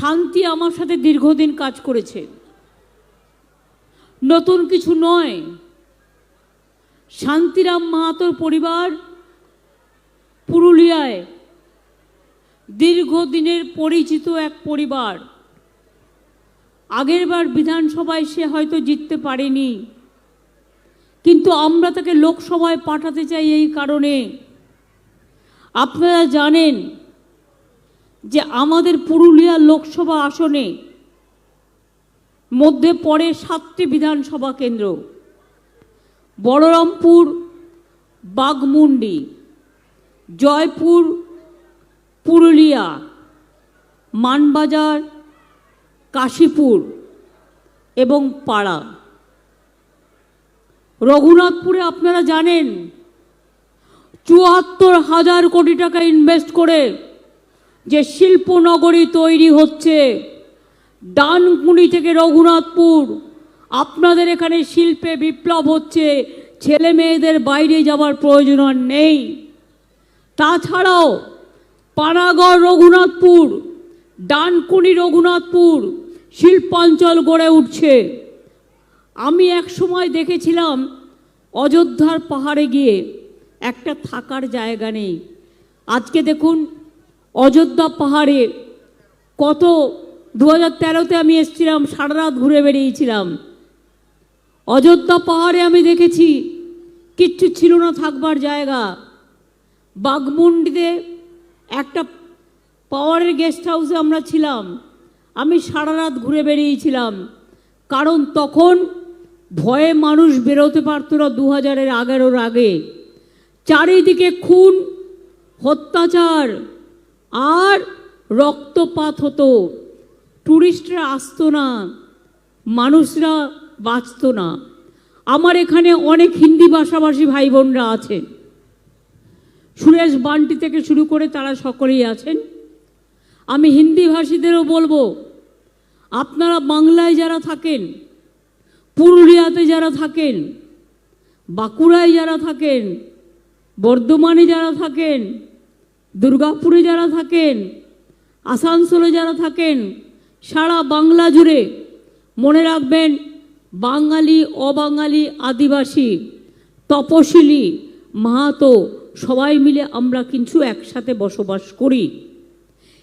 শান্তি আমার সাথে দীর্ঘদিন কাজ করেছে। নতুন কিছু নয়। শান্তিরাম মাহাতোর পরিবার পুরুলিয়ায় দীর্ঘদিনের পরিচিত এক পরিবার। আগেরবার বিধানসভায় সে হয়তো জিততে পারেনি। কিন্তু আমরা তাকে লোকসভায় পাঠাতে চাই এই কারণে। আপনারা জানেন যে আমাদের পুরুলিয়া লোকসভা আসনে মধ্যে পড়ে সাতটি বিধানসভা কেন্দ্র। বলরামপুর বাগমুন্ডি জয়পুর, পুরুলিয়া, মানবাজার, কাশীপুর এবং পাড়া। রঘুনাথপুরে আপনারা জানেন, চুয়াত্তর হাজার কোটি টাকা ইনভেস্ট করে যে শিল্পনগরী তৈরি হচ্ছে। ডানকুনি থেকে রঘুনাথপুর। আপনাদের এখানে শিল্পে বিপ্লব হচ্ছে। ছেলে মেয়েদের বাইরে যাওয়ার প্রয়োজন নেই। তাছাড়াও পানাগড় রঘুনাথপুর, ডানকুনি রঘুনাথপুর শিল্পাঞ্চল গড়ে উঠছে। আমি এক সময় দেখেছিলাম অযোধ্যার পাহাড়ে গিয়ে একটা থাকার জায়গা নেই। আজকে দেখুন অযোধ্যা পাহাড়ে কত দু হাজার তেরোতে আমি এসেছিলাম সারা রাত ঘুরে বেরিয়েছিলাম অযোধ্যা পাহাড়ে আমি দেখেছি, কিচ্ছু ছিল না থাকবার জায়গা। বাগমুন্ডিতে একটা পাওয়ারের গেস্ট হাউসে আমরা ছিলাম। আমি সারা রাত ঘুরে বেরিয়েছিলাম কারণ তখন ভয়ে মানুষ বেরোতে পারতো না দু হাজারের আগেরোর আগে। চারিদিকে খুন, অত্যাচার। আর রক্তপাত হতো। ট্যুরিস্টরা আসতো না, মানুষরা বাঁচতো না। আমার এখানে অনেক হিন্দি ভাষাভাষী ভাই বোনরা আছেন। সুরেশ বান্টি থেকে শুরু করে তারা সকলেই আছেন। আমি হিন্দি ভাষীদেরও বলব, আপনারা বাংলায় যারা থাকেন, পুরুলিয়াতে যারা থাকেন, বাঁকুড়ায় যারা থাকেন, বর্ধমানে যারা থাকেন দুর্গাপুরে যারা থাকেন, আসানসোলে যারা থাকেন, সারা বাংলা জুড়ে মনে রাখবেন বাঙালি, অবাঙালি, আদিবাসী, তপশিলি, মাহাতো, সবাই মিলে আমরা কিন্তু একসাথে বসবাস করি।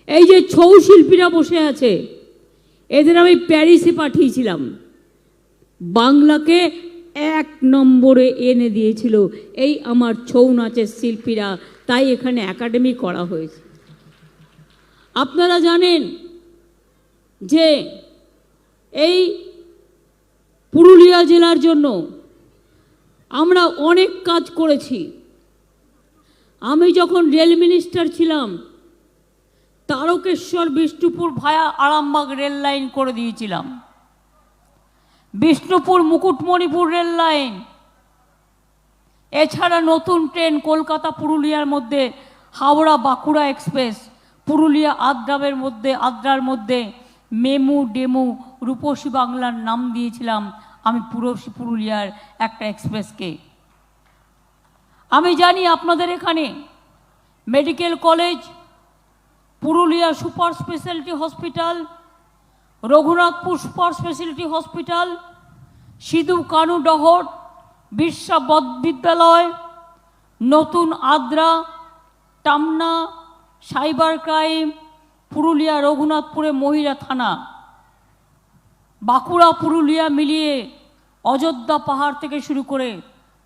এই যে ছৌ শিল্পীরা বসে আছে, এদের আমি প্যারিসে পাঠিয়েছিলাম। বাংলাকে এক নম্বরে এনে দিয়েছিল এই আমার ছৌ নাচের শিল্পীরা। তাই এখানে একাডেমি করা হয়েছে। আপনারা জানেন যে এই পুরুলিয়া জেলার জন্য আমরা অনেক কাজ করেছি। আমি যখন রেল মিনিস্টার ছিলাম, Tarakeswar, Bishnupur via Arambagh rail line করে দিয়েছিলাম। বিষ্ণুপুর, মুকুটমণিপুর রেল লাইন এছাড়া নতুন ট্রেন কলকাতা পুরুলিয়ার মধ্যে, হাওড়া বাঁকুড়া এক্সপ্রেস, পুরুলিয়া আদ্রাবের মধ্যে, আদ্রার মধ্যে মেমু, ডেমু, রূপসী বাংলার নাম দিয়েছিলাম আমি পুরসী পুরুলিয়ার একটা এক্সপ্রেসকে। আমি জানি আপনাদের এখানে medical college, Purulia super speciality hospital, Raghunathpur super speciality hospital, Sidhu Kanu Dahar বদ বিদ্যালয় নতুন আদ্রা, টামনা, সাইবার ক্রাইম, পুরুলিয়া রঘুনাথপুরে মহিলা থানা। বাঁকুড়া, পুরুলিয়া মিলিয়ে অযোধ্যা পাহাড় থেকে শুরু করে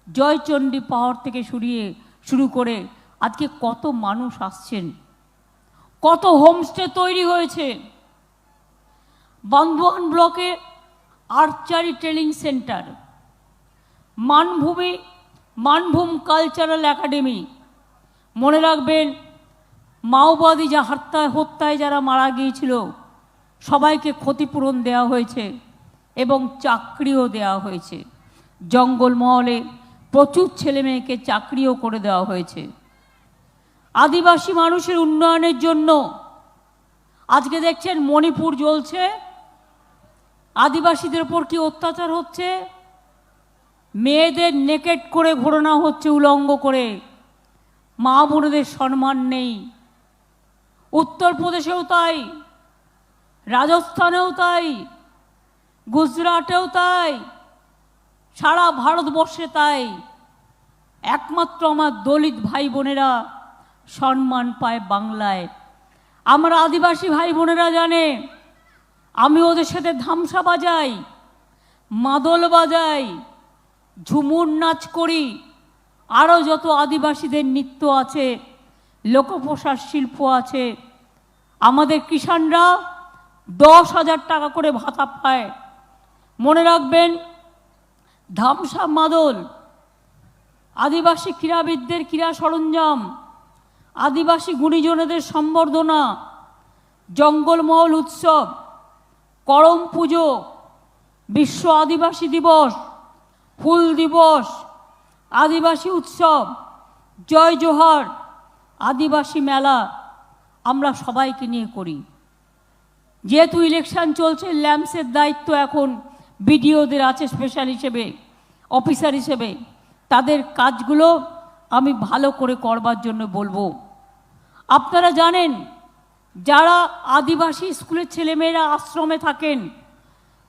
জয়চণ্ডী পাহাড় থেকে সরিয়ে শুরু করে আজকে কত মানুষ আসছেন, কত হোমস্টে তৈরি হয়েছে। বান্দোয়ান ব্লকে archery training centre Manbhumi, Manbhum cultural academy মনে রাখবেন, মাওবাদী যা হত্যায় হত্যায় যারা মারা গিয়েছিল, সবাইকে ক্ষতিপূরণ দেওয়া হয়েছে এবং চাকরিও দেওয়া হয়েছে। জঙ্গলমহলে প্রচুর ছেলে মেয়েকে চাকরিও করে দেওয়া হয়েছে। আদিবাসী মানুষের উন্নয়নের জন্য আজকে দেখছেন মণিপুর জ্বলছে, আদিবাসীদের উপর কি অত্যাচার হচ্ছে? মেয়েদের নেকেট করে ঘোরানো হচ্ছে, উলঙ্গ করে। মা বোনেদের সম্মান নেই। উত্তরপ্রদেশেও তাই, রাজস্থানেও তাই, গুজরাটেও তাই, সারা ভারতবর্ষে তাই। একমাত্র আমার দলিত ভাই বোনেরা সম্মান পায় বাংলায়। আমার আদিবাসী ভাই বোনেরা জানে, আমি ওদের সাথে ধামসা বাজাই, মাদল বাজাই ঝুমুর নাচ করি। আরও যত আদিবাসীদের নৃত্য আছে, লোকপ্রসার শিল্প আছে, আমাদের কিষানরা দশ হাজার টাকা করে ভাতা পায়। মনে রাখবেন, ধামসা মাদল, আদিবাসী ক্রীড়াবিদদের ক্রীড়া সরঞ্জাম, আদিবাসী গুণীজনেদের সম্বর্ধনা, জঙ্গলমহল উৎসব, করম পুজো, বিশ্ব আদিবাসী দিবস ফুল দিবস, আদিবাসী উৎসব, জয় জোহার, আদিবাসী মেলা আমরা সবাইকে নিয়ে করি। যেহেতু ইলেকশন চলছে, ল্যাম্পসের দায়িত্ব এখন বিডিওদের আছে স্পেশাল হিসেবে অফিসার হিসেবে। তাদের কাজগুলো আমি ভালো করে করবার জন্য বলব। আপনারা জানেন, যারা আদিবাসী স্কুলের ছেলেমেয়েরা আশ্রমে থাকেন,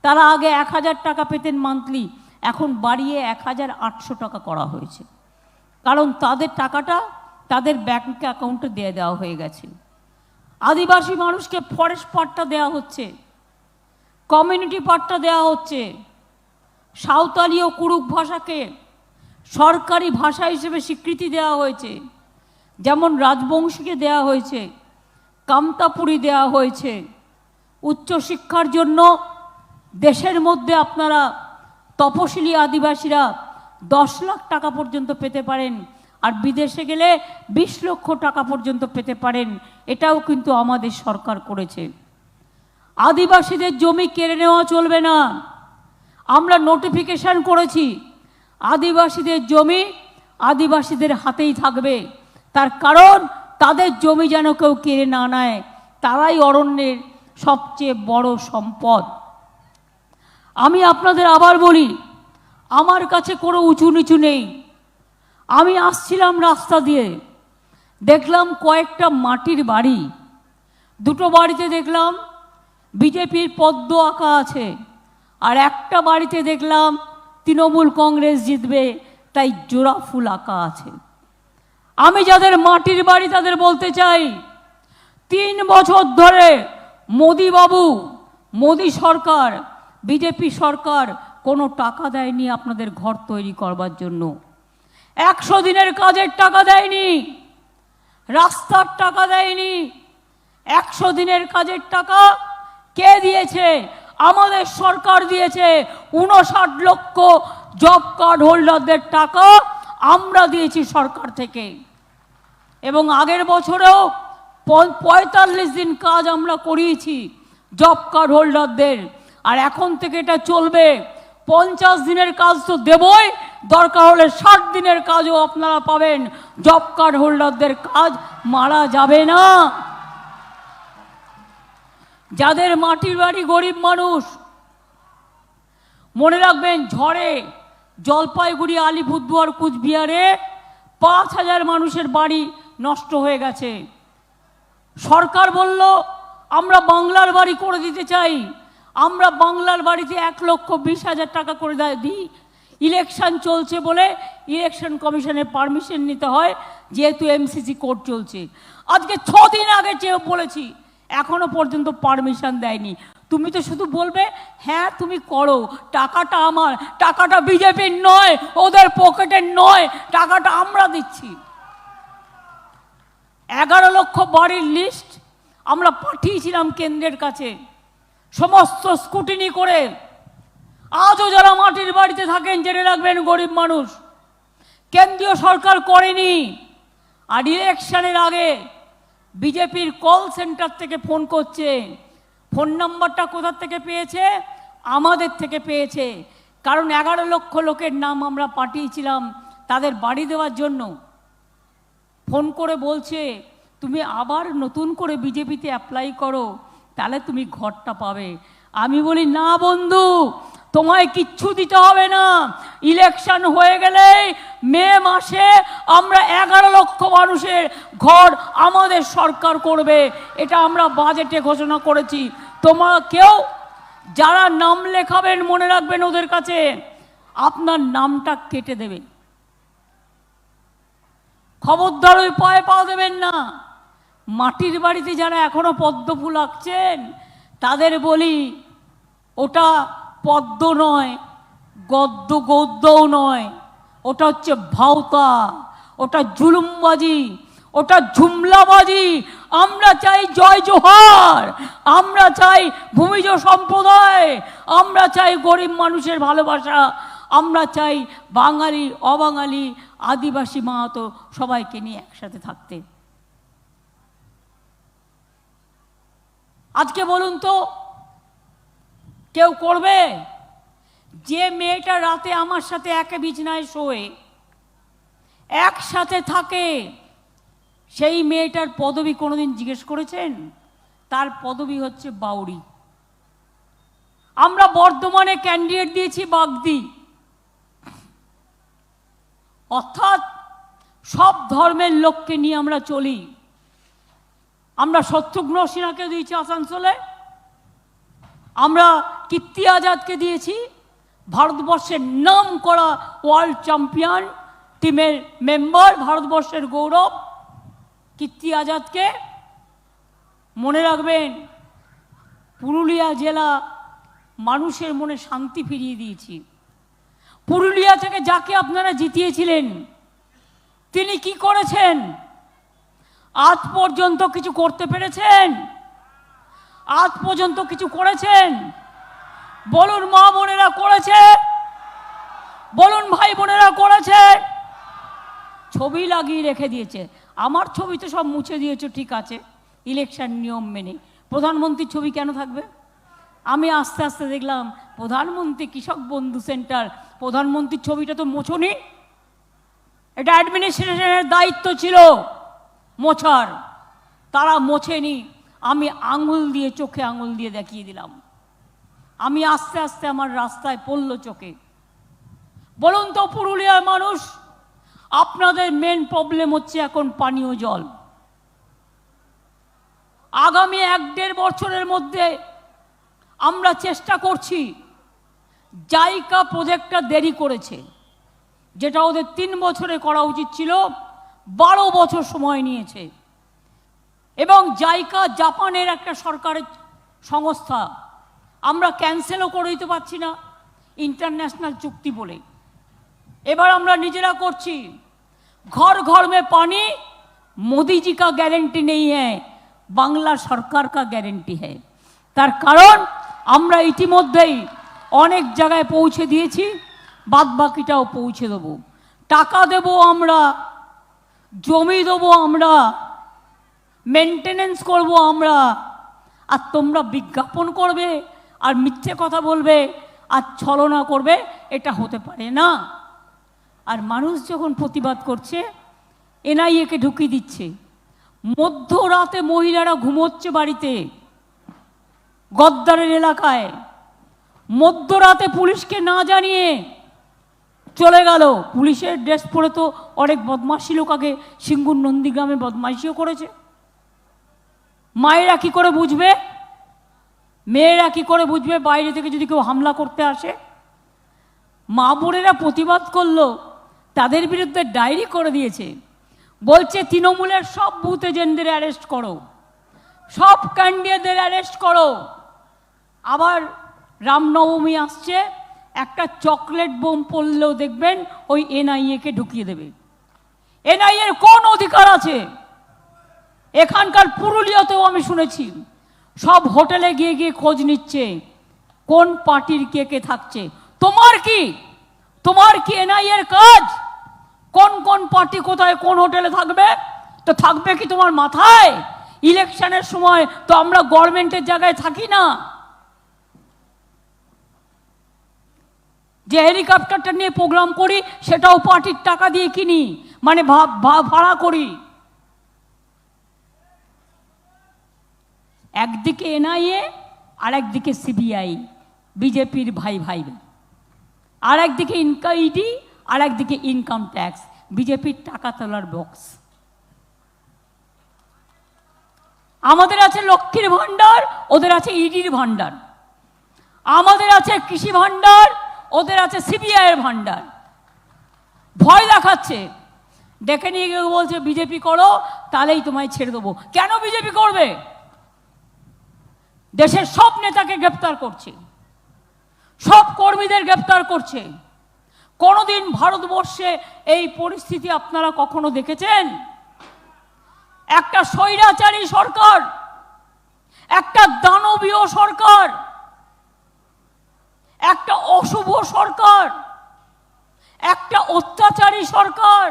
তারা আগে এক হাজার টাকা পেতেন মান্থলি এখন বাড়িয়ে এক হাজার আটশো টাকা করা হয়েছে। কারণ তাদের টাকাটা তাদের ব্যাংক অ্যাকাউন্টে দিয়ে দেওয়া হয়ে গেছে আদিবাসী মানুষকে ফরেস্ট পার্টটা দেওয়া হচ্ছে কমিউনিটি পার্টটা দেওয়া হচ্ছে, সাঁওতালি ও কুরুক ভাষাকে সরকারি ভাষা হিসেবে স্বীকৃতি দেওয়া হয়েছে, যেমন রাজবংশীকে দেওয়া হয়েছে, কামতাপুরি দেওয়া হয়েছে। উচ্চশিক্ষার জন্য দেশের মধ্যে আপনারা তপশিলি আদিবাসীরা দশ লাখ টাকা পর্যন্ত পেতে পারেন। আর বিদেশে গেলে বিশ লক্ষ টাকা পর্যন্ত পেতে পারেন। এটাও কিন্তু আমাদের সরকার করেছে। আদিবাসীদের জমি কেড়ে নেওয়া চলবে না। আমরা নোটিফিকেশন করেছি, আদিবাসীদের জমি আদিবাসীদের হাতেই থাকবে। তার কারণ, তাদের জমি যেন কেউ কেড়ে না নেয়। তারাই অরণ্যের সবচেয়ে বড় সম্পদ। আমি আপনাদের আবার বলি, আমার কাছে কোনো উঁচু নিচু নেই। আমি আসছিলাম রাস্তা দিয়ে, দেখলাম কয়েকটা মাটির বাড়ি। দুটো বাড়িতে দেখলাম বিজেপির পদ্ম আঁকা আছে, আর একটা বাড়িতে দেখলাম তৃণমূল কংগ্রেস জিতবে, তাই জোড়া ফুল আঁকা আছে। আমি যাদের মাটির বাড়ি তাদের বলতে চাই, তিন বছর ধরে মোদি বাবু মোদি সরকার বিজেপি সরকার কোনো টাকা দেয়নি আপনাদের ঘর তৈরি করবার জন্য। একশো দিনের কাজের টাকা দেয়নি, রাস্তার টাকা দেয়নি, একশো দিনের কাজের টাকা কে দিয়েছে? আমাদের সরকার দিয়েছে উনষাট লক্ষ জব কার্ড হোল্ডারদের টাকা আমরা দিয়েছি সরকার থেকে। এবং আগের বছরেও পঁয়তাল্লিশ দিন কাজ আমরা করিয়েছি জব কার্ড হোল্ডারদের। আর এখন থেকে এটা চলবে। পঞ্চাশ দিনের কাজ তো দেবই, দরকার হলে ষাট দিনের কাজও আপনারা পাবেন। জব কার্ড হোল্ডারদের কাজ মারা যাবে না। যাদের মাটির বাড়ি গরিব মানুষ, মনে রাখবেন ঝড়ে জলপাইগুড়ি, আলিপুরদুয়ার, কুচবিহারে পাঁচ হাজার মানুষের বাড়ি নষ্ট হয়ে গেছে। সরকার বলল, আমরা বাংলার বাড়ি করে দিতে চাই। আমরা বাংলার বাড়িতে এক লক্ষ বিশ হাজার টাকা করে দিই। ইলেকশন চলছে বলে ইলেকশন কমিশনের পারমিশন নিতে হয়, যেহেতু এমসিসি কোর্ট চলছে। আজকে ছ দিন আগে চেয়ে বলেছি, এখনও পর্যন্ত পারমিশন দেয়নি। তুমি তো শুধু বলবে হ্যাঁ তুমি করো। টাকাটা আমার, টাকাটা বিজেপির নয়, ওদের পকেটের নয়, টাকাটা আমরা দিচ্ছি। এগারো লক্ষ বাড়ির লিস্ট আমরা পাঠিয়েছিলাম কেন্দ্রের কাছে। সমস্ত স্কুটিনি করে আজও যারা মাটির বাড়িতে থাকেন, জেনে রাখবেন গরিব মানুষ। কেন্দ্রীয় সরকার করেনি। আর ইলেকশনের আগে বিজেপির কল সেন্টার থেকে ফোন করছে। ফোন নাম্বারটা কোথার থেকে পেয়েছে? আমাদের থেকে পেয়েছে। কারণ এগারো লক্ষ লোকের নাম আমরা পাঠিয়েছিলাম তাদের বাড়ি দেওয়ার জন্য। ফোন করে বলছে, তুমি আবার নতুন করে বিজেপিতে অ্যাপ্লাই করো। তাহলে তুমি ঘরটা পাবে। আমি বলি, না বন্ধু, তোমায় কিচ্ছু দিতে হবে না। ইলেকশন হয়ে গেলে মে মাসে আমরা এগারো লক্ষ মানুষের ঘর আমাদের সরকার করবে। এটা আমরা বাজেটে ঘোষণা করেছি। তোমার কেউ যারা নাম লেখাবেন, মনে রাখবেন ওদের কাছে, আপনার নামটা কেটে দেবে। খবরদার ওই পায়ে পা দেবেন না। মাটির বাড়িতে যারা এখনও পদ্ম ফুল আঁকছেন, তাদের বলি, ওটা পদ্ম নয়, গদ্য গদ্যও নয়, ওটা হচ্ছে ভাওতা, ওটা জুলুমবাজি ওটা ঝুমলাবাজি। আমরা চাই জয় জোহার, আমরা চাই ভূমিজ সম্প্রদায়, আমরা চাই গরিব মানুষের ভালোবাসা, আমরা চাই বাঙালি অবাঙালি, আদিবাসী মাহাতো সবাইকে নিয়ে একসাথে থাকতে। আজকে বলুন তো, কেউ করবে? যে মেয়েটা রাতে আমার সাথে একে বিছনায় শোয়ে, একসাথে থাকে, সেই মেয়েটার পদবি কোনোদিন জিজ্ঞেস করেছেন? তার পদবি হচ্ছে বাউরি আমরা বর্ধমানে ক্যান্ডিডেট দিয়েছি বাগদি। অর্থাৎ সব ধর্মের লোককে নিয়ে আমরা চলি। আমরা শত্রুঘ্ন সিনহাকে দিয়েছি আসানসোলে। আমরা কীর্তি আজাদকে দিয়েছি। ভারতবর্ষের নাম করা ওয়ার্ল্ড চ্যাম্পিয়ন টিমের মেম্বার ভারতবর্ষের গৌরব কীর্তি আজাদকে মনে রাখবেন, পুরুলিয়া জেলা মানুষের মনে শান্তি ফিরিয়ে দিয়েছি। পুরুলিয়া থেকে যাকে আপনারা জিতিয়েছিলেন, তিনি কি করেছেন? আজ পর্যন্ত কিছু করতে পেরেছেন? আজ পর্যন্ত কিছু করেছেন? বলুন মা বোনেরা করেছে? বলুন ভাই বোনেরা করেছে? ছবি লাগিয়ে রেখে দিয়েছে। আমার ছবি তো সব মুছে দিয়েছে, ঠিক আছে। ইলেকশন নিয়ম মেনে। প্রধানমন্ত্রীর ছবি কেন থাকবে? আমি আস্তে আস্তে দেখলাম, প্রধানমন্ত্রী কৃষক বন্ধু সেন্টার, প্রধানমন্ত্রীর ছবিটা তো মোছনি। এটা অ্যাডমিনিস্ট্রেশনের দায়িত্ব ছিল। মোছার। তারা মোছেনি, আমি আঙুল দিয়ে, চোখে আঙুল দিয়ে দেখিয়ে দিলাম। আমি আস্তে আস্তে আমার রাস্তায় পড়ল চোখে। বলুন তো, পুরুলিয়ার মানুষ, আপনাদের মেন প্রবলেম হচ্ছে এখন পানীয় জল। আগামী এক দেড় বছরের মধ্যে আমরা চেষ্টা করছি, জাইকা প্রজেক্টটা দেরি করেছে। যেটা ওদের তিন বছরে করা উচিত ছিল। বারো বছর সময় নিয়েছে। এবং জাইকা জাপানের একটা সরকারের সংস্থা। আমরা ক্যান্সেলও করে দিতে পারছি না ইন্টারন্যাশনাল চুক্তি বলে। এবার আমরা নিজেরা করছি। ঘর ঘর মে পানি, মোদিজি কা গ্যারেন্টি নেই হ্যাঁ বাংলা সরকার কা গ্যারেন্টি হ্যাঁ। তার কারণ, আমরা ইতিমধ্যেই অনেক জায়গায় পৌঁছে দিয়েছি বাদ বাকিটাও পৌঁছে দেবো। টাকা দেব আমরা জমি দেবো আমরা মেনটেনেন্স করব আমরা, আর তোমরা বিজ্ঞাপন করবে আর মিথ্যে কথা বলবে আর ছলনা করবে, এটা হতে পারে না। আর মানুষ যখন প্রতিবাদ করছে এনআইএকে ঢুকিয়ে দিচ্ছে। মধ্যরাতে মহিলারা ঘুমোচ্ছে বাড়িতে, গদ্দারের এলাকায়। মধ্যরাতে পুলিশকে না জানিয়ে চলে গেল। পুলিশের ড্রেস পরে তো অনেক বদমাশি লোক আগে সিঙ্গুর নন্দীগ্রামে বদমাইশিও করেছে। মায়েরা কি করে বুঝবে? মেয়েরা কি করে বুঝবে বাইরে থেকে যদি কেউ হামলা করতে আসে? মা বোনেরা প্রতিবাদ করল, তাদের বিরুদ্ধে ডায়েরি করে দিয়েছে। বলছে, তৃণমূলের সব বুথ এজেন্টদের অ্যারেস্ট করো। সব ক্যান্ডিডেটদের অ্যারেস্ট করো। আবার রামনবমী আসছে। একটা চকলেট বোম পড়লেও দেখবেন ওই এনআইএকে ঢুকিয়ে দেবে। এনআইএর কোন অধিকার আছে? এখানকার পুরুলিয়াতেও আমি শুনেছি, সব হোটেলে গিয়ে গিয়ে খোঁজ নিচ্ছে, কোন পার্টির কে কে থাকছে। তোমার কি? তোমার কি এনআইএর কাজ? কোন কোন পার্টি কোথায় কোন হোটেলে থাকবে? তো থাকবে কি তোমার মাথায়? ইলেকশনের সময় তো আমরা গভর্নমেন্টের জায়গায় থাকি না। যে হেলিকপ্টারটা নিয়ে প্রোগ্রাম করি, সেটাও পার্টির টাকা দিয়ে কিনি মানে ভাড়া করি। একদিকে এনআইএ আর একদিকে সিবিআই, বিজেপির ভাই ভাই। আর একদিকে ইনকা ইডি আর একদিকে ইনকাম ট্যাক্স বিজেপির টাকা তোলার বক্স আমাদের আছে লক্ষ্মীর ভাণ্ডার, ওদের আছে ইডির ভাণ্ডার। আমাদের আছে কৃষি ভাণ্ডার ওদের আছে সিবিআইয়ের ভাণ্ডার। ভয় দেখাচ্ছে। ডেকে নিয়ে গিয়ে বলছে, বিজেপি করো, তাহলেই তোমায় ছেড়ে দেবো। কেন বিজেপি করবে? দেশের সব নেতাকে গ্রেপ্তার করছে। সব কর্মীদের গ্রেপ্তার করছে। কোনোদিন ভারতবর্ষে এই পরিস্থিতি আপনারা কখনো দেখেছেন? একটা স্বৈরাচারী সরকার, একটা দানবীয় সরকার একটা অশুভ সরকার, একটা অত্যাচারী সরকার,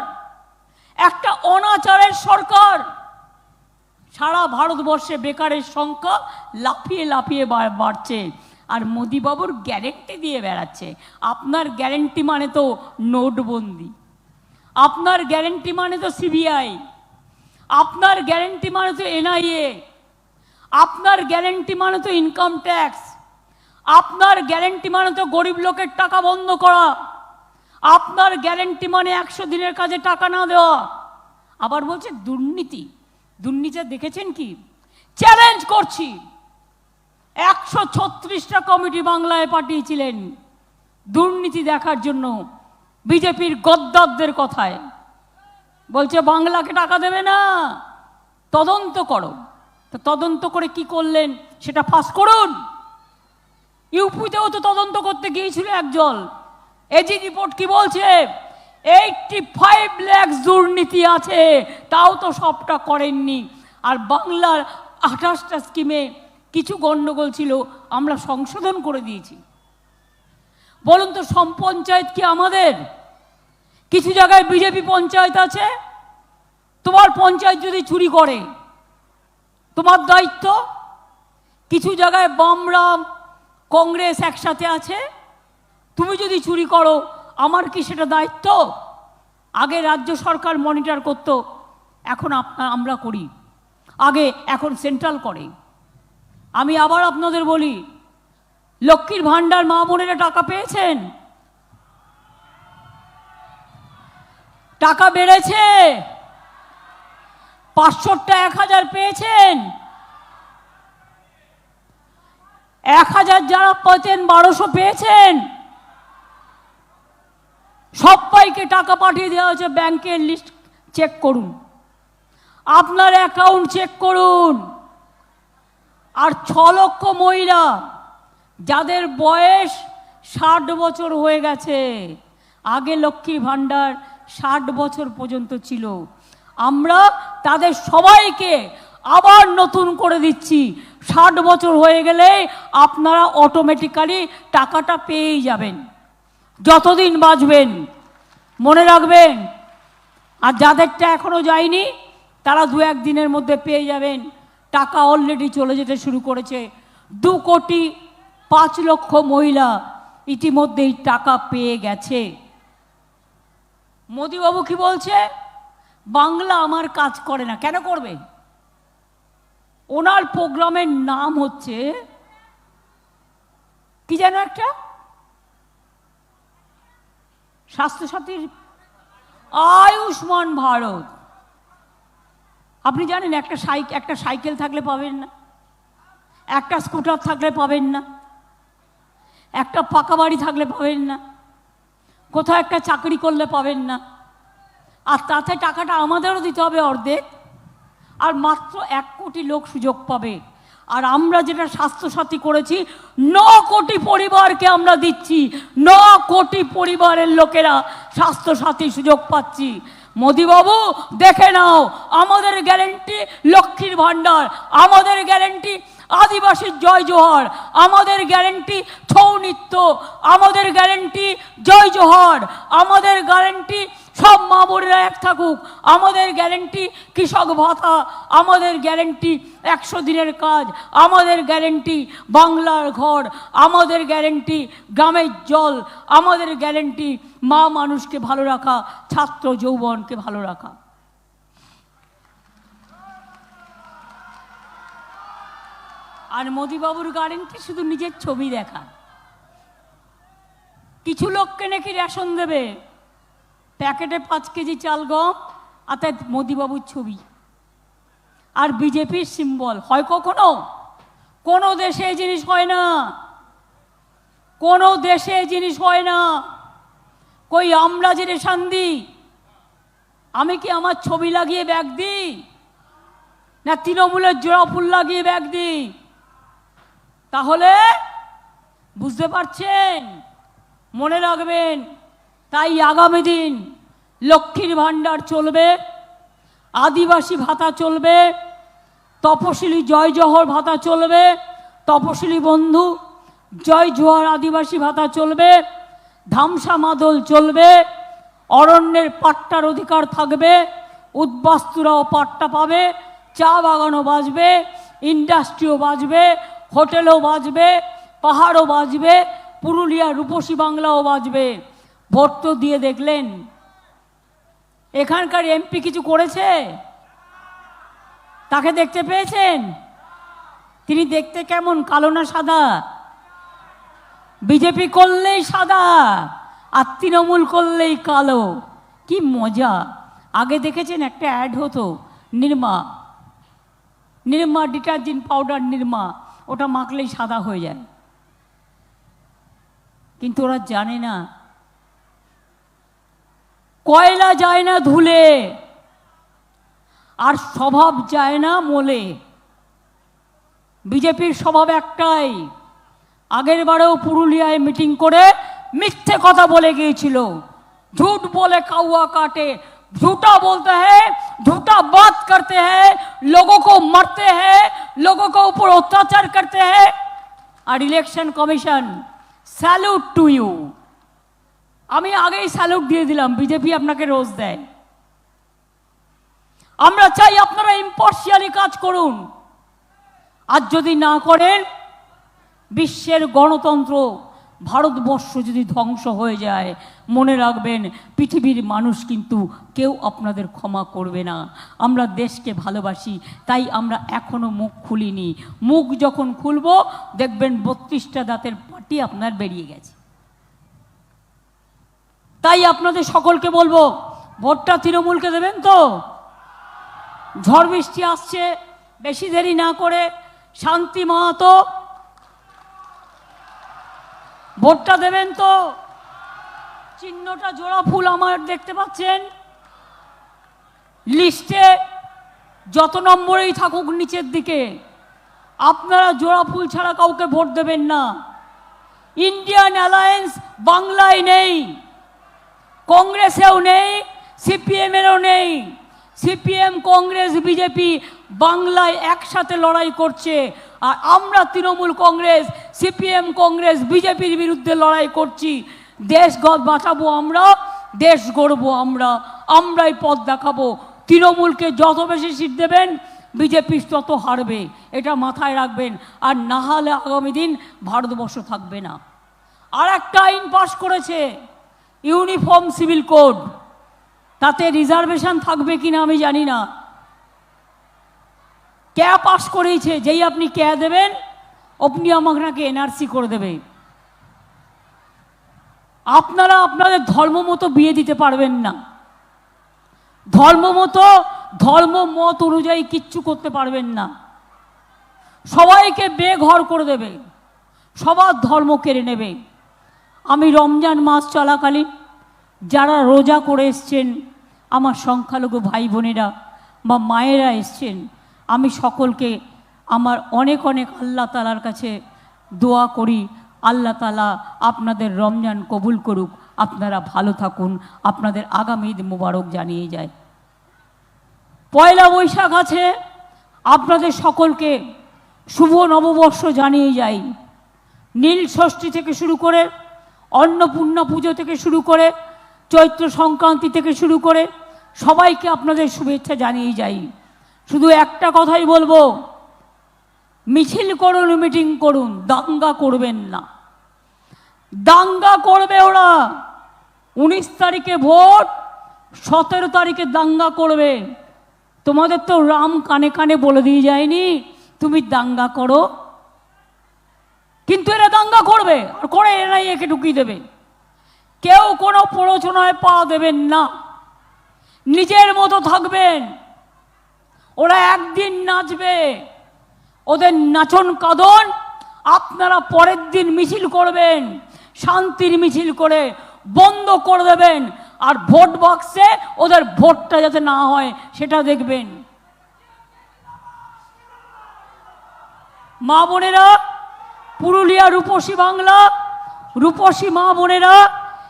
একটা অনাচারের সরকার। সারা ভারতবর্ষে বেকারের সংখ্যা লাফিয়ে লাফিয়ে বাড়ছে আর মোদিবাবুর গ্যারেন্টি দিয়ে বেড়াচ্ছে। আপনার গ্যারেন্টি মানে তো নোটবন্দি। আপনার গ্যারেন্টি মানে তো সিবিআই। আপনার গ্যারেন্টি মানে তো এনআইএ। আপনার গ্যারেন্টি মানে তো ইনকাম ট্যাক্স। আপনার গ্যারেন্টি মানে তো গরিব লোকের টাকা বন্ধ করা। আপনার গ্যারেন্টি মানে একশো দিনের কাজে টাকা না দেওয়া। আবার বলছে, দুর্নীতি। দুর্নীতি দেখেছেন কি? চ্যালেঞ্জ করছি। একশো ছত্রিশটা কমিটি বাংলায় পাঠিয়েছিলেন দুর্নীতি দেখার জন্য বিজেপির গদ্দারদের কথায়। বলছে, বাংলাকে টাকা দেবে না। তদন্ত করো। তো তদন্ত করে কি করলেন? সেটা ফাঁস করুন। ইউপিতেও তো তদন্ত করতে গিয়েছিল একজন। এজি রিপোর্ট কি বলছে? এইটটি ফাইভ ল্যাক্স দুর্নীতি আছে, তাও তো সবটা করেননি। আর বাংলার আঠাশটা স্কিমে কিছু গণ্ডগোল ছিল, আমরা সংশোধন করে দিয়েছি। বলুন তো সম পঞ্চায়েত কি আমাদের? কিছু জায়গায় বিজেপি পঞ্চায়েত আছে? তোমার পঞ্চায়েত যদি চুরি করে, তোমার দায়িত্ব? কিছু জায়গায় বামরাম কংগ্রেস একসাথে আছে? তুমি যদি চুরি করো, আমার কি সেটা দায়িত্ব? আগে রাজ্য সরকার মনিটর করত, এখন আপনা, আমরা করি। আগে এখন সেন্ট্রাল করে। আমি আবার আপনাদের বলি, লক্ষ্মীর ভাণ্ডার মা বোনেরা টাকা পেয়েছেন? টাকা বেড়েছে? পাঁচশোটা এক হাজার পেয়েছেন? এক হাজার যারা পেতেন বারোশো পেয়েছেন। সবাইকে টাকা পাঠিয়ে দেওয়া হয়েছে, ব্যাংকের লিস্ট চেক করুন। আপনার অ্যাকাউন্ট চেক করুন। আর ছ লক্ষ মহিলা, যাদের বয়স ষাট বছর হয়ে গেছে, আগে লক্ষ্মী ভাণ্ডার ষাট বছর পর্যন্ত ছিল। আমরা তাদের সবাইকে আবার নতুন করে দিচ্ছি। ষাট বছর হয়ে গেলে আপনারা অটোমেটিক্যালি টাকাটা পেয়েই যাবেন। যতদিন বাঁচবেন, মনে রাখবেন, আর যাদেরটা এখনও যায়নি, তারা দু একদিনের মধ্যে পেয়ে যাবেন। টাকা অলরেডি চলে যেতে শুরু করেছে। দু কোটি পাঁচ লক্ষ মহিলা ইতিমধ্যেই টাকা পেয়ে গেছে। মোদিবাবু কি বলছে? বাংলা আমার কাজ করে না। কেন করবে? ওনার প্রোগ্রামের নাম হচ্ছে কি যেন একটা? স্বাস্থ্যসাথীর আয়ুষ্মান ভারত। আপনি জানেন একটা সাইক একটা সাইকেল থাকলে পাবেন না। একটা স্কুটার থাকলে পাবেন না। একটা পাকা বাড়ি থাকলে পাবেন না। কোথাও একটা চাকরি করলে পাবেন না। আর তাতে টাকাটা আমাদেরও দিতে হবে অর্ধেক। আর মাত্র এক কোটি লোক সুযোগ পাবে। আর আমরা যেটা স্বাস্থ্যসাথী করেছি, ন কোটি পরিবারকে আমরা দিচ্ছি। ন কোটি পরিবারের লোকেরা স্বাস্থ্যসাথী সুযোগ পাচ্ছি। মোদিবাবু, দেখে নাও, আমাদের গ্যারেন্টি লক্ষ্মীর ভাণ্ডার, আমাদের গ্যারেন্টি আদিবাসীর জয় জোহর, আমাদের গ্যারেন্টি ছৌ নৃত্য, আমাদের গ্যারেন্টি জয় জোহর, আমাদের গ্যারেন্টি সব মা বোনেরা এক থাকুক। আমাদের গ্যারেন্টি কৃষক ভাতা, আমাদের গ্যারেন্টি একশো দিনের কাজ, আমাদের গ্যারেন্টি বাংলার ঘর, আমাদের গ্যারেন্টি গ্রামের জল, আমাদের গ্যারেন্টি মা মানুষকে ভালো রাখা, ছাত্র যৌবনকে ভালো রাখা। আর মোদিবাবুর গ্যারেন্টি শুধু নিজের ছবি দেখা। কিছু লোককে নাকি রেশন দেবে। প্যাকেটে পাঁচ কেজি চাল গম আর তাই মোদিবাবুর ছবি। আর বিজেপির সিম্বল, হয় কখনো? কোনো দেশে এই জিনিস হয় না। কোনো দেশে এই জিনিস হয় না। কই আমরা যে রেশান দিই? আমি কি আমার ছবি লাগিয়ে ব্যাগ দিই? না তৃণমূলের জোড়া ফুল লাগিয়ে ব্যাগ দিই? তাহলে বুঝতে পারছেন? মনে রাখবেন তাই আগামী দিন লক্ষ্মীর ভাণ্ডার চলবে, আদিবাসী ভাতা চলবে, তপশিলি জয় জহর ভাতা চলবে, তপশিলি বন্ধু জয় জোহার আদিবাসী ভাতা চলবে, ধামসা মাদল চলবে, অরণ্যের পাট্টার অধিকার থাকবে উদ্বাস্তুরাও পাট্টা পাবে, চা বাগানও বাজবে, ইন্ডাস্ট্রিও বাজবে, হোটেলও বাজবে, পাহাড়ও বাজবে পুরুলিয়া রূপসী বাংলাও বাজবে। ভোট তো দিয়ে দেখলেন। এখানকার এমপি কিছু করেছে? তাকে দেখতে পেয়েছেন? তিনি দেখতে কেমন? কালো না সাদা? বিজেপি করলেই সাদা, আর তৃণমূল করলেই কালো। কি মজা। আগে দেখেছেন একটা অ্যাড হতো, নির্মা। নির্মা ডিটারজেন্ট পাউডার নির্মা, ওটা মাখলেই সাদা হয়ে যায়। কিন্তু ওরা জানে না কয়লা যায় না ধুলে আর স্বভাব যায় না মোলে বিজেপির স্বভাব একটাই আগের বারেও পুরুলিয়ায় মিটিং করে মিথ্যে কথা বলে গিয়েছিল झूठ बोले कौआ काटे झूठा बोलते हैं झूठा बात करते हैं लोगों को मरते हैं लोगों को ऊपर अत्याचार करते हैं আর election commission salute to you আমি আগেই স্যালুট দিয়ে দিলাম, বিজেপি আপনাকে রোজ দেয়। আমরা চাই আপনারা ইম্পার্শিয়ালি কাজ করুন। আর যদি না করেন, বিশ্বের গণতন্ত্র ভারতবর্ষ যদি ধ্বংস হয়ে যায়, মনে রাখবেন, পৃথিবীর মানুষ কিন্তু কেউ আপনাদের ক্ষমা করবে না। আমরা দেশকে ভালোবাসি, তাই আমরা এখনও মুখ খুলিনি। মুখ যখন খুলব, দেখবেন বত্রিশটা দাঁতের পাটি আপনার বেরিয়ে গেছে। তাই আপনাদের সকলকে বলব, ভোটটা তৃণমূলকে দেবেন তো? ঝড় বৃষ্টি আসছে, বেশি দেরি না করে শান্তি মাহাতো। ভোটটা দেবেন তো? চিহ্নটা জোড়া ফুল আমার দেখতে পাচ্ছেন। লিস্টে যত নম্বরেই থাকুক নিচের দিকে, আপনারা জোড়া ফুল ছাড়া কাউকে ভোট দেবেন না। ইন্ডিয়ান অ্যালায়েন্স বাংলায় নেই। কংগ্রেসেও নেই, সিপিএমেরও নেই। সিপিএম, কংগ্রেস, বিজেপি বাংলায় একসাথে লড়াই করছে। আর আমরা তৃণমূল কংগ্রেস, সিপিএম, কংগ্রেস, বিজেপির বিরুদ্ধে লড়াই করছি। দেশ বাঁচাবো আমরা, দেশ গড়বো আমরা। আমরাই পথ দেখাবো। তৃণমূলকে যত বেশি সিট দেবেন, বিজেপি তত হারবে। এটা মাথায় রাখবেন। আর না হলে আগামী দিন ভারতবর্ষ থাকবে না। আর একটা আইন পাশ করেছে। Uniform civil code. তাতে রিজার্ভেশন থাকবে কিনা আমি জানি না। ক্যা পাস করেছে যেই আপনি ক্যা দেবেন আপনি আমাকে এনআরসি করে দেবে। আপনারা আপনাদের ধর্ম মতো বিয়ে দিতে পারবেন না। ধর্ম মতো, ধর্ম মত অনুযায়ী কিচ্ছু করতে পারবেন না। সবাইকে বেঘর করে দেবে। সবার ধর্ম কেড়ে নেবে। আমি রমজান মাস চলাকালীন যারা রোজা করে এসছেন, আমার সংখ্যালঘু ভাই বোনেরা বা মায়েরা এসছেন, আমি সকলকে আমার অনেক অনেক আল্লাহ তালার কাছে দোয়া করি। আল্লাহ তালা আপনাদের রমজান কবুল করুক, আপনারা ভালো থাকুন, আপনাদের আগামী ঈদ মুবারক জানিয়ে যায়। পয়লা বৈশাখ আছে, আপনাদের সকলকে শুভ নববর্ষ জানিয়ে যাই নীল ষষ্ঠী থেকে শুরু করে অন্নপূর্ণা পুজো থেকে শুরু করে, চৈত্র সংক্রান্তি থেকে শুরু করে, সবাইকে আপনাদের শুভেচ্ছা জানিয়ে যাই। শুধু একটা কথাই বলব, মিছিল করুন, মিটিং করুন, দাঙ্গা করবেন না। দাঙ্গা করবে ওরা। উনিশ তারিখে ভোট, সতেরো তারিখে দাঙ্গা করবে। তোমাদের তো রাম কানে কানে বলে দিয়ে যায়নি, তুমি দাঙ্গা করো। কিন্তু এরা দাঙ্গা করবে, আর করে এরাই একে ঢুকিয়ে দেবে। কেউ কোনো প্ররোচনায় পা দেবেন না। নিজের মতো থাকবেন। ওরা একদিন নাচবে। ওদের নাচন কাদন, আপনারা পরের দিন মিছিল করবেন, শান্তির মিছিল করে বন্ধ করে দেবেন, আর ভোট বাক্সে ওদের ভোটটা যাতে না হয়, সেটা দেখবেন। মা বোনেরা পুরুলিয়া রূপসী বাংলা, রূপসী মা বোনেরা,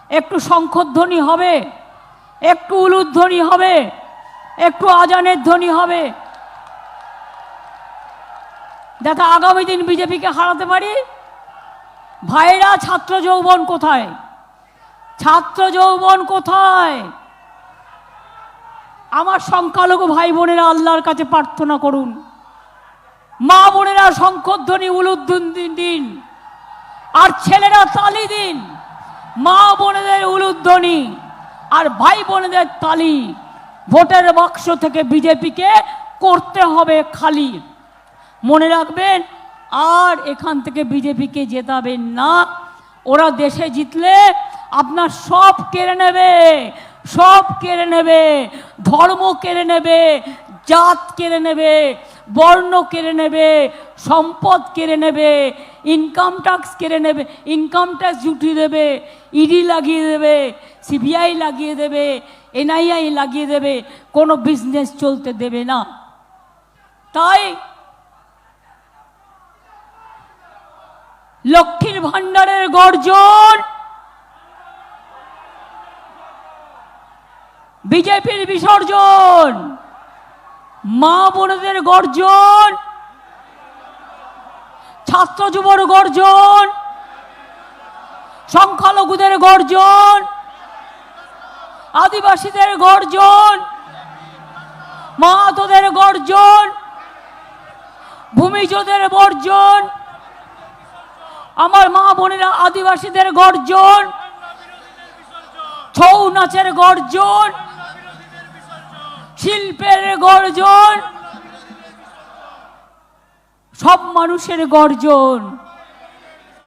একটু শঙ্খধ্বনি হবে, একটু উলুধ্বনি হবে, একটু আজানের ধ্বনি হবে। যাতে আগামী দিন বিজেপিকে হারাতে পারি? ভাইরা, ছাত্র যৌবন কোথায়? ছাত্র যৌবন কোথায়? আমার সংখ্যালঘু ভাই বোনেরা আল্লাহর কাছে প্রার্থনা করুন। মা বোনেরা শঙ্খধ্বনি উলুধ্বনি দিন আর ছেলেরা তালি দিন। মা বোনেদের উলুধ্বনি আর ভাই বোনেদের তালি। ভোটের বাক্স থেকে বিজেপিকে করতে হবে খালি। মনে রাখবেন, আর এখান থেকে বিজেপিকে জেতাবেন না। ওরা দেশে জিতলে আপনার সব কেড়ে নেবে, সব কেড়ে নেবে, ধর্ম কেড়ে নেবে, জাত কেড়ে নেবে। বর্ণ কেড়ে নেবে, সম্পদ কেড়ে নেবে ইনকাম ট্যাক্স কেড়ে নেবে ইনকাম ট্যাক্স জুটি দেবে ইডি লাগিয়ে দেবে সিবিআই লাগিয়ে দেবে এনআইআই লাগিয়ে দেবে, কোনো বিজনেস চলতে দেবে না। তাই লক্ষ্মীর ভাণ্ডারের গর্জন বিজেপির বিসর্জন। মা বোনদের গর্জন। ছাত্র যুবর গর্জন। সংখ্যালঘুদের গর্জন। আদিবাসীদের গর্জন। মাহাতোদের গর্জন। ভূমিজদের বর্জন। আমার মা বোনেরা আদিবাসীদের গর্জন। ছৌ নাচের গর্জন। শিল্পের গর্জন। সব মানুষের গর্জন।